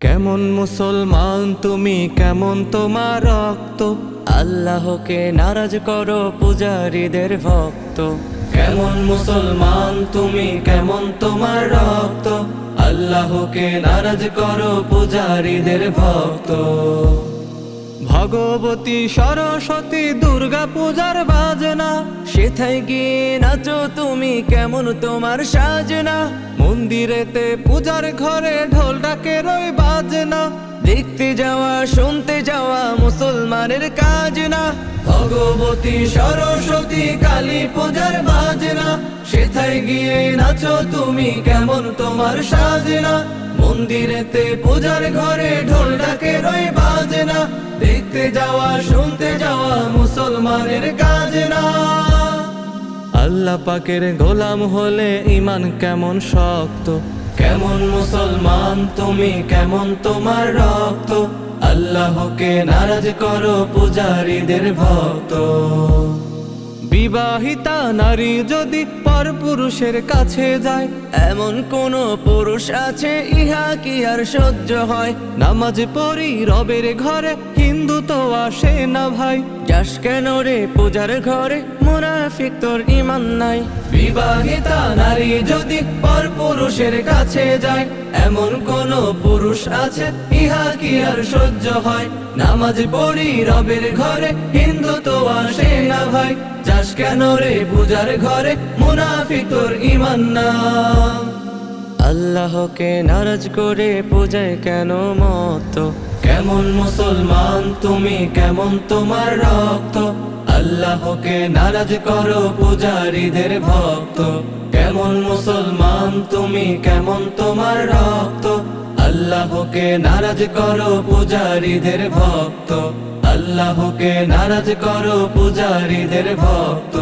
কেমন মুসলমান তুমি, কেমন তোমার রক্ত? আল্লাহকে নারাজ করো পূজারীদের ভক্ত। কেমন মুসলমান তুমি, কেমন তোমার রক্ত? আল্লাহকে নারাজ করো পূজারীদের ভক্ত। ভগবতী সরস্বতী দুর্গা পূজার বাজনা। সেথায় গিয়ে নাচো তুমি কেমন তোমার সাজনা। মন্দিরেতে পূজার ঘরে ঢোল ডাকের ওই বাজনা। দেখতে যাওয়া, শুনতে যাওয়া মুসলমানের কাজ না ভগবতী সরস্বতী কালী পূজার বাজনা। সেথায় গিয়ে নাচো তুমি কেমন তোমার সাজনা। মন্দিরেতে পূজার ঘরে ঢোল ডাকে, রই বাজনা। দেখতে যাওয়া, শুনতে যাওয়া, মুসলমানের কাজ না আল্লাহ পাকের গোলাম হলে ইমান কেমন শক্ত? কেমন মুসলমান, তুমি কেমন তোমার রক্ত? আল্লাহকে নারাজ করো, পূজারীদের ভক্ত। বিবাহিতা নারী যদি পর পুরুষের কাছে যায়, এমন কোন পুরুষ আছে, ইহা কি আর সহ্য হয়? নামাজ পড়ি রবের ঘরে, হিন্দু তো আসে না ভাই। যাস কেন রে পূজার ঘরে, মোনাফিক তোর ইমান নাই। বিবাহিতা নারী যদি পর পুরুষের কাছে যায়, এমন কোন পুরুষ আছে, ইহা কি আর সহ্য হয়? নামাজ পড়ি রবের ঘরে, হিন্দু তো আসে না ভাই। যাস কেন রে পূজার ঘরে মুনাফিক তোর ইমান না। আল্লাহকে নারাজ করে পূজায় কেন মত কেমন মুসলমান, তুমি কেমন তোমার রক্ত? আল্লাহকে নারাজ করো পূজারীদের ভক্ত। কেমন মুসলমান, তুমি কেমন তোমার রক্ত? আল্লাহকে নারাজ করো পূজারীদের ভক্ত। আল্লাহকে নারাজ করো পূজারীদের ভক্ত।